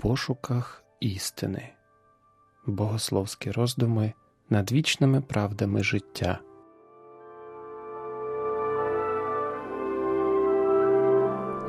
пошуках істини, богословські роздуми над вічними правдами життя.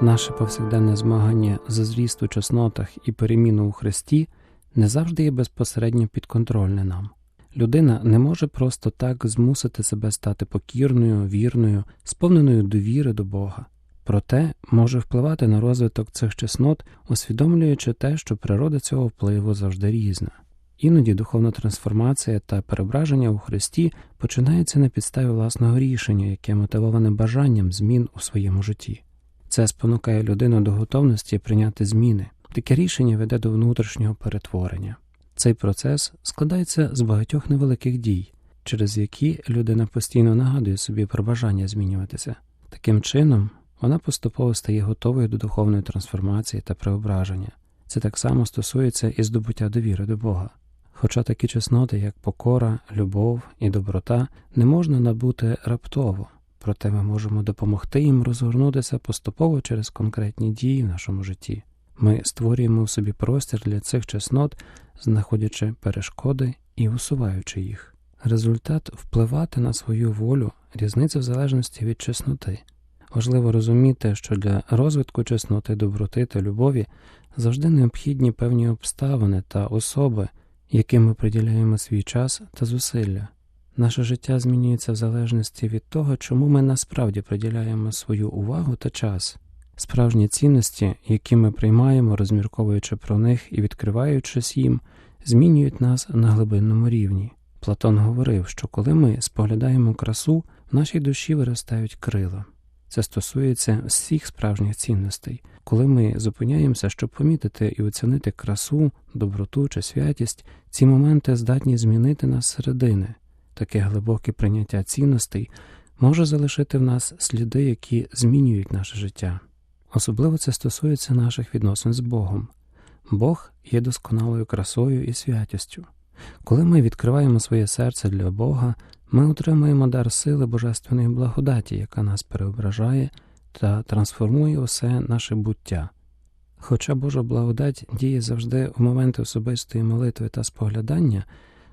Наше повсякденне змагання за зріст у чеснотах і переміну у Христі не завжди є безпосередньо підконтрольне нам. Людина не може просто так змусити себе стати покірною, вірною, сповненою довіри до Бога проте може впливати на розвиток цих чеснот, усвідомлюючи те, що природа цього впливу завжди різна. Іноді духовна трансформація та переображення у Христі починається на підставі власного рішення, яке мотивоване бажанням змін у своєму житті. Це спонукає людину до готовності прийняти зміни. Таке рішення веде до внутрішнього перетворення. Цей процес складається з багатьох невеликих дій, через які людина постійно нагадує собі про бажання змінюватися. Таким чином, вона поступово стає готовою до духовної трансформації та преображення. Це так само стосується і здобуття довіри до Бога. Хоча такі чесноти, як покора, любов і доброта, не можна набути раптово, проте ми можемо допомогти їм розгорнутися поступово через конкретні дії в нашому житті. Ми створюємо в собі простір для цих чеснот, знаходячи перешкоди і усуваючи їх. Результат впливати на свою волю різниця в залежності від чесноти. Важливо розуміти, що для розвитку чесноти, доброти та любові завжди необхідні певні обставини та особи, яким ми приділяємо свій час та зусилля. Наше життя змінюється в залежності від того, чому ми насправді приділяємо свою увагу та час. Справжні цінності, які ми приймаємо, розмірковуючи про них і відкриваючись їм, змінюють нас на глибинному рівні. Платон говорив, що коли ми споглядаємо красу, в нашій душі виростають крила. Це стосується всіх справжніх цінностей, коли ми зупиняємося, щоб помітити і оцінити красу, доброту чи святість, ці моменти здатні змінити нас середини. Таке глибоке прийняття цінностей може залишити в нас сліди, які змінюють наше життя. Особливо це стосується наших відносин з Богом. Бог є досконалою красою і святістю. Коли ми відкриваємо своє серце для Бога, ми отримуємо дар сили Божественної благодаті, яка нас переображає та трансформує усе наше буття. Хоча Божа благодать діє завжди в моменти особистої молитви та споглядання,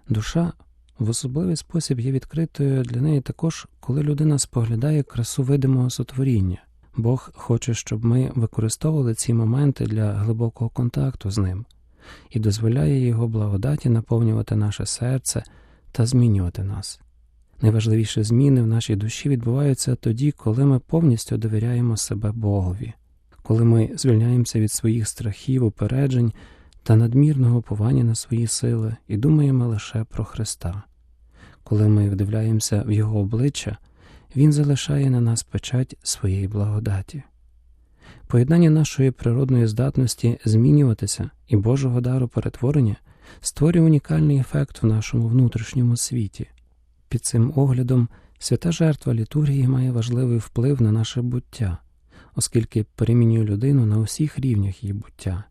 душа в особливий спосіб є відкритою для неї також, коли людина споглядає красу видимого сотворіння. Бог хоче, щоб ми використовували ці моменти для глибокого контакту з ним і дозволяє Його благодаті наповнювати наше серце та змінювати нас. Найважливіші зміни в нашій душі відбуваються тоді, коли ми повністю довіряємо себе Богові, коли ми звільняємося від своїх страхів, упереджень та надмірного повання на свої сили і думаємо лише про Христа. Коли ми вдивляємося в Його обличчя, Він залишає на нас печать своєї благодаті. Поєднання нашої природної здатності змінюватися і Божого дару перетворення створює унікальний ефект в нашому внутрішньому світі. Під цим оглядом свята жертва літургії має важливий вплив на наше буття, оскільки перемінює людину на усіх рівнях її буття,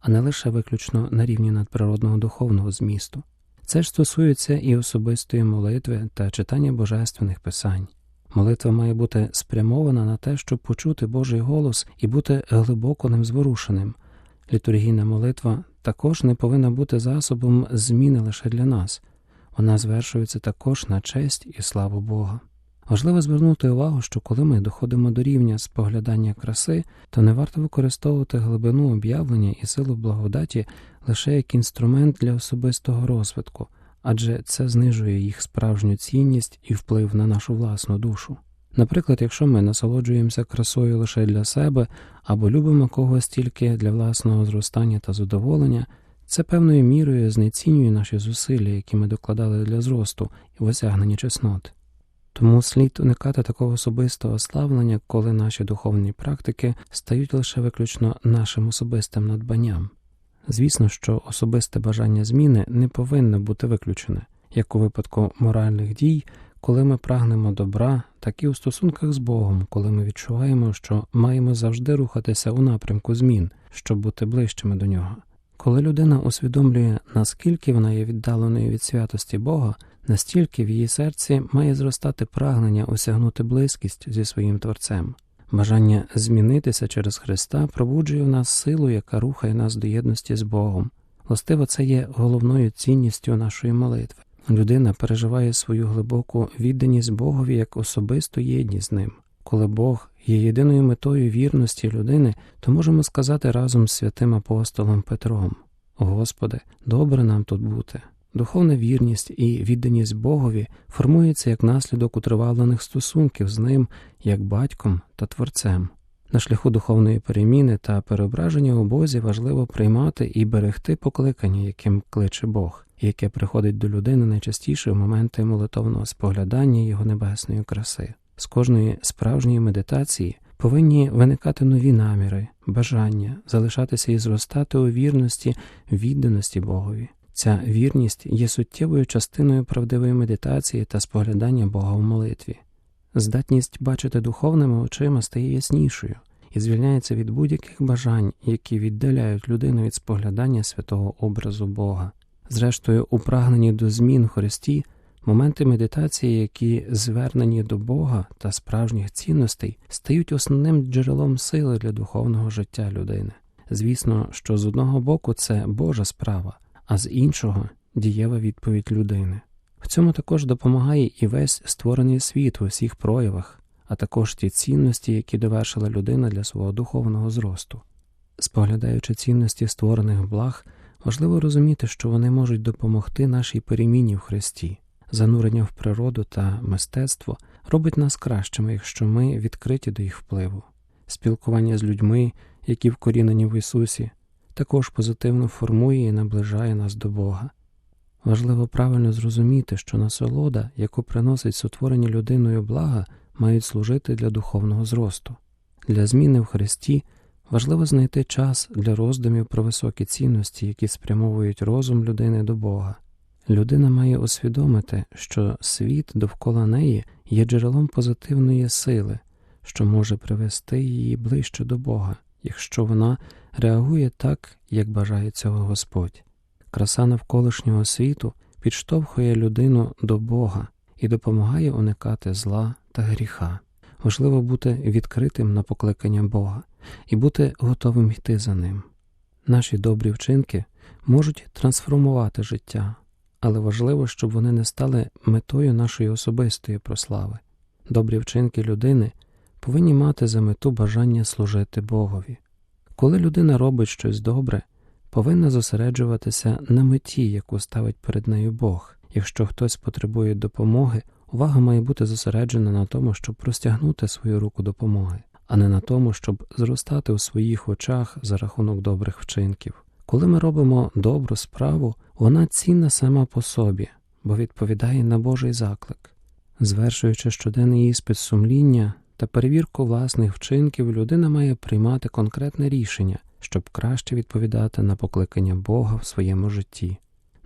а не лише виключно на рівні надприродного духовного змісту. Це ж стосується і особистої молитви та читання божественних писань. Молитва має бути спрямована на те, щоб почути Божий голос і бути глибоко ним зворушеним. Літургійна молитва також не повинна бути засобом зміни лише для нас, вона звершується також на честь і славу Бога. Важливо звернути увагу, що коли ми доходимо до рівня споглядання краси, то не варто використовувати глибину об'явлення і силу благодаті лише як інструмент для особистого розвитку, адже це знижує їх справжню цінність і вплив на нашу власну душу. Наприклад, якщо ми насолоджуємося красою лише для себе або любимо когось тільки для власного зростання та задоволення, це певною мірою знецінює наші зусилля, які ми докладали для зросту і осягнення чеснот. Тому слід уникати такого особистого славлення, коли наші духовні практики стають лише виключно нашим особистим надбанням. Звісно, що особисте бажання зміни не повинно бути виключене, як у випадку моральних дій, коли ми прагнемо добра, так і у стосунках з Богом, коли ми відчуваємо, що маємо завжди рухатися у напрямку змін, щоб бути ближчими до нього. Коли людина усвідомлює, наскільки вона є віддаленою від святості Бога, настільки в її серці має зростати прагнення осягнути близькість зі своїм Творцем. Бажання змінитися через Христа пробуджує в нас силу, яка рухає нас до єдності з Богом. Властиво, це є головною цінністю нашої молитви. Людина переживає свою глибоку відданість Богові як особисту єдність з ним. Коли Бог є єдиною метою вірності людини, то можемо сказати разом з святим апостолом Петром: Господи, добре нам тут бути. Духовна вірність і відданість Богові формується як наслідок утривалених стосунків з ним, як батьком та творцем. На шляху духовної переміни та переображення у Бозі важливо приймати і берегти покликання, яким кличе Бог, яке приходить до людини найчастіше в моменти молитовного споглядання його небесної краси. З кожної справжньої медитації повинні виникати нові наміри, бажання залишатися і зростати у вірності, відданості Богові. Ця вірність є суттєвою частиною правдивої медитації та споглядання Бога в молитві. Здатність бачити духовними очима стає яснішою і звільняється від будь-яких бажань, які віддаляють людину від споглядання святого образу Бога. Зрештою, у прагненні до змін в Христі, моменти медитації, які звернені до Бога та справжніх цінностей, стають основним джерелом сили для духовного життя людини. Звісно, що з одного боку це Божа справа, а з іншого дієва відповідь людини. В цьому також допомагає і весь створений світ у всіх проявах, а також ті цінності, які довершила людина для свого духовного зросту. Споглядаючи цінності створених благ, важливо розуміти, що вони можуть допомогти нашій переміні в Христі. Занурення в природу та мистецтво робить нас кращими, якщо ми відкриті до їх впливу. Спілкування з людьми, які вкорінені в Ісусі, також позитивно формує і наближає нас до Бога. Важливо правильно зрозуміти, що насолода, яку приносить сотворені людиною блага, мають служити для духовного зросту. Для зміни в Христі важливо знайти час для роздумів про високі цінності, які спрямовують розум людини до Бога. Людина має усвідомити, що світ довкола неї є джерелом позитивної сили, що може привести її ближче до Бога, якщо вона реагує так, як бажає цього Господь. Краса навколишнього світу підштовхує людину до Бога і допомагає уникати зла та гріха. Важливо бути відкритим на покликання Бога і бути готовим йти за ним. Наші добрі вчинки можуть трансформувати життя, але важливо, щоб вони не стали метою нашої особистої прослави. Добрі вчинки людини повинні мати за мету бажання служити Богові. Коли людина робить щось добре, повинна зосереджуватися на меті, яку ставить перед нею Бог. Якщо хтось потребує допомоги, увага має бути зосереджена на тому, щоб простягнути свою руку допомоги, а не на тому, щоб зростати у своїх очах за рахунок добрих вчинків. Коли ми робимо добру справу, вона цінна сама по собі, бо відповідає на Божий заклик. Звершуючи щоденний іспит сумління та перевірку власних вчинків, людина має приймати конкретне рішення, щоб краще відповідати на покликання Бога в своєму житті.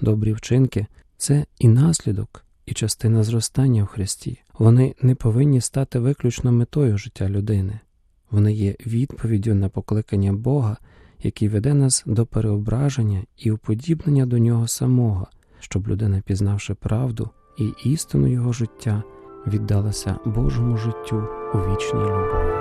Добрі вчинки це і наслідок, і частина зростання в Христі. Вони не повинні стати виключно метою життя людини. Вони є відповіддю на покликання Бога, який веде нас до переображення і уподібнення до нього самого, щоб людина, пізнавши правду і істину його життя, віддалася Божому життю у вічній любові.